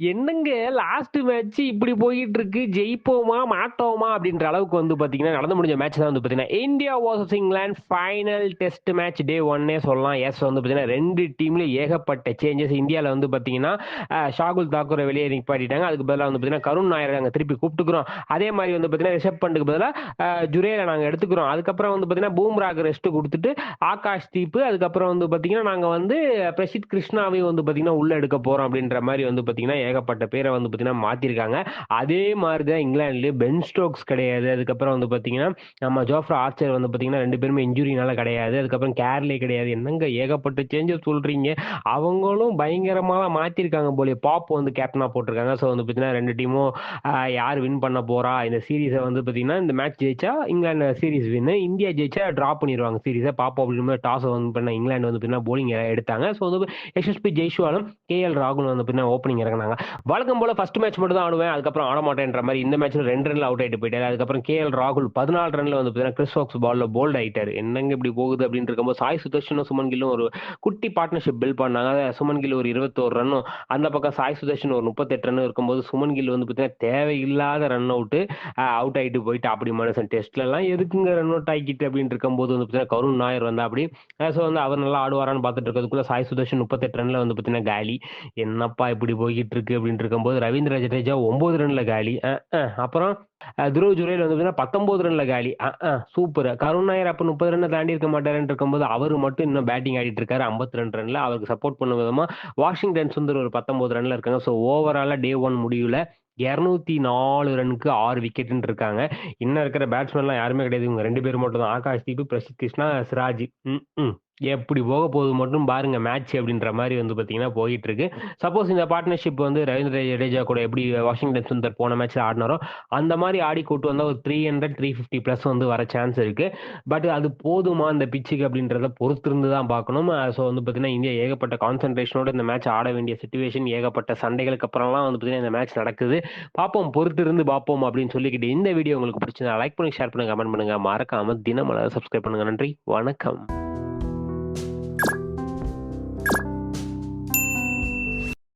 என்னங்க last match இப்படி போயிட்டு இருக்கு ஜெயிப்போமா மாட்டோமா அப்படின்ற அளவுக்கு வந்து பாத்தீங்கன்னா நடந்து முடிஞ்ச மேட்ச் தான் வந்து பாத்தீங்கன்னா India versus England final test match day ஒன்னே சொல்லலாம் எஸ் வந்து பாத்தீங்கன்னா ரெண்டு டீம்ல ஏகப்பட்ட சேஞ்சஸ் இந்தியாவில் வந்து பாத்தீங்கன்னா ஷாகுல் தாக்கூரை வெளியே நிப்பாட்டிட்டாங்க அதுக்கு பதிலாக வந்து பாத்தீங்கன்னா கருண் நாயர் நாங்கள் திருப்பி கூப்பிட்டுக்கிறோம் அதே மாதிரி வந்து பாத்தீங்கன்னா ரிஷப் பண்டுக்கு பதிலாக ஜுரேல நாங்கள் எடுத்துக்கிறோம் அதுக்கப்புறம் வந்து பாத்தீங்கன்னா பூம்ராக்கு ரெஸ்ட் கொடுத்துட்டு ஆகாஷ் தீப்பு அதுக்கப்புறம் வந்து பாத்தீங்கன்னா நாங்கள் வந்து பிரசித் கிருஷ்ணாவையும் வந்து பாத்தீங்கன்னா உள்ள எடுக்க போறோம் அப்படின்ற மாதிரி வந்து பாத்தீங்கன்னா ஏகப்பட்ட பேரை வந்து பார்த்தீங்கன்னா மாத்திருக்காங்க. அதே மாதிரி தான் இங்கிலாந்துலேயே பென் ஸ்டோக்ஸ் கிடையாது. அதுக்கப்புறம் வந்து பார்த்தீங்கன்னா நம்ம ஜோஃப்ரா ஆர்ச்சர் வந்து பார்த்தீங்கன்னா ரெண்டு பேருமே இன்ஜுரினால கிடையாது. அதுக்கப்புறம் கேர்லே கிடையாது. என்னங்க ஏகப்பட்ட சேஞ்சஸ் சொல்றீங்க? அவங்களும் பயங்கரமாக தான் மாத்திருக்காங்க போல பாப் வந்து கேப்டனா போட்டிருக்காங்க. ஸோ வந்து பார்த்தீங்கன்னா ரெண்டு டீமும் யார் வின் பண்ண போறா? இந்த சீரீஸை வந்து பார்த்தீங்கன்னா இந்த மேட்ச் ஜெயிச்சா இங்கிலாந்து சீரீஸ் வின்னு இந்தியா ஜெயிச்சா ட்ரா பண்ணிடுவாங்க சீரீஸை பாப்போம் அப்படின்னு டாஸ் வந்து பண்ண இங்கிலாந்து வந்து பார்த்தீங்கன்னா போலிங் எடுத்தாங்க. ஸோ வந்து எஸ்எஸ்பி ஜெய்ஷ்வாலும் கேஎல் ராகுல் வந்து பார்த்தீங்கன்னா ஓப்பனிங் இறங்கினாங்க. வழக்கம் போல ஃபர்ஸ்ட் மேட்ச் மட்டும் தான் ஆடுவேன் அதுக்கப்புறம் ஆட மாட்டேன்ற மாதிரி இந்த மேட்ச்ல ரெண்டு ரன்ல அவுட் ஆயிட்டு போயிட்டாரு அதுக்கப்புறம் கேஎல் ராகுல் பதினாலு ரன்ல வந்து பார்த்தீங்கன்னா கிறிஸ் வாக்ஸ் பால்ல போல்ட் ஆயிட்டாரு. என்னங்க இப்படி போகுது அப்படின்னு இருக்கும்போது சாய் சுதர்ஷனும் சுமன் கில்லும் ஒரு குட்டி பார்ட்னர்ஷிப் பில்ட் பண்ணாங்க. சுமன் கில் ஒரு இருபத்தோரு ரன்னும் அந்த பக்கம் சாய் சுதர்ஷன் ஒரு முப்பத்தெட்டு ரன் இருக்கும்போது சுமன் கில் வந்து பார்த்தீங்கன்னா தேவையில்லாத ரன் அவுட்டு அவுட் ஆயிட்டு போயிட்டு அப்படி மனுஷன் டெஸ்ட்ல எல்லாம் எதுக்குங்க ரன் அவுட் ஆகிட்டு அப்படின்னு இருக்கும்போது வந்து பார்த்தீங்கன்னா கருண் நாயர் வந்தா அப்படி ஸோ வந்து அவர் நல்லா ஆடுவாரான்னு பார்த்துட்டு இருக்கிறதுக்குள்ள சாய் சுதர்ஷன் முப்பத்தெட்டு ரன்ல வந்து பாத்தீங்கன்னா காலி. என்னப்பா இப்படி போய்கிட்டு இருக்கு அப்படின்னு இருக்கும்போது ரவீந்திர ஜடேஜா ஒன்பது ரன்ல காலி. அப்புறம் அஹ், துருவ் ஜுரேல் வந்து பார்த்தீங்கன்னா பத்தொன்பது ரன்ல காலி. சூப்பர். கருண் நாயர் அப்ப முப்பது ரன் தாண்டி இருக்க மாட்டாருன்னு இருக்கும்போது அவர் மட்டும் இன்னும் பேட்டிங் ஆடிட்டு இருக்காரு. ஐம்பத்தி ரெண்டு ரன்ல அவருக்கு சப்போர்ட் பண்ண விதமா வாஷிங்டன் சுந்தர் ஒரு பத்தொன்பது ரன்ல இருக்காங்க. ஸோ ஓவராலா டே ஒன் முடிவுல இரநூத்தி நாலு ரனுக்கு ஆறு விக்கெட்னு இருக்காங்க. இன்னும் இருக்கிற பேட்ஸ்மேன்லாம் யாருமே கிடையாது. இவங்க ரெண்டு பேர் மட்டும் தான் ஆகாஷ் தீப் பிரசித் கிருஷ்ணா சிராஜ். ம், ம். எப்படி போக போகுது மட்டும் பாருங்க மேட்ச் அப்படின்ற மாதிரி வந்து பாத்தீங்கன்னா போயிட்டு இருக்கு சப்போஸ் இந்த பார்ட்னர்ஷிப் வந்து ரவீந்திர ஜடேஜா கூட எப்படி வாஷிங்டன் சுந்தர் போன மேட்ச்ல ஆடினாரோ அந்த மாதிரி ஆடி கூட்டு வந்தா ஒரு three hundred three fifty plus வந்து வர சான்ஸ் இருக்கு. பட் அது போதுமா அந்த பிச்சுக்கு அப்படின்றத பொறுத்திருந்து தான் பார்க்கணும். ஸோ வந்து பார்த்தீங்கன்னா இந்தியா ஏகப்பட்ட கான்சன்ட்ரேஷனோட இந்த மேட்ச் ஆட வேண்டிய சுச்சுவேஷன் ஏகப்பட்ட சண்டைகளுக்கு அப்புறம்லாம் வந்து பார்த்தீங்கன்னா இந்த மேட்ச் நடக்குது. பார்ப்போம் பொறுத்திருந்து பார்ப்போம் அப்படின்னு சொல்லிக்கிட்டு இந்த வீடியோ உங்களுக்கு பிடிச்சிருந்தா லைக் பண்ணி ஷேர் பண்ணுங்க கமெண்ட் பண்ணுங்க. மறக்காம தினமலர் சப்ஸ்கிரைப் பண்ணுங்க. நன்றி வணக்கம்.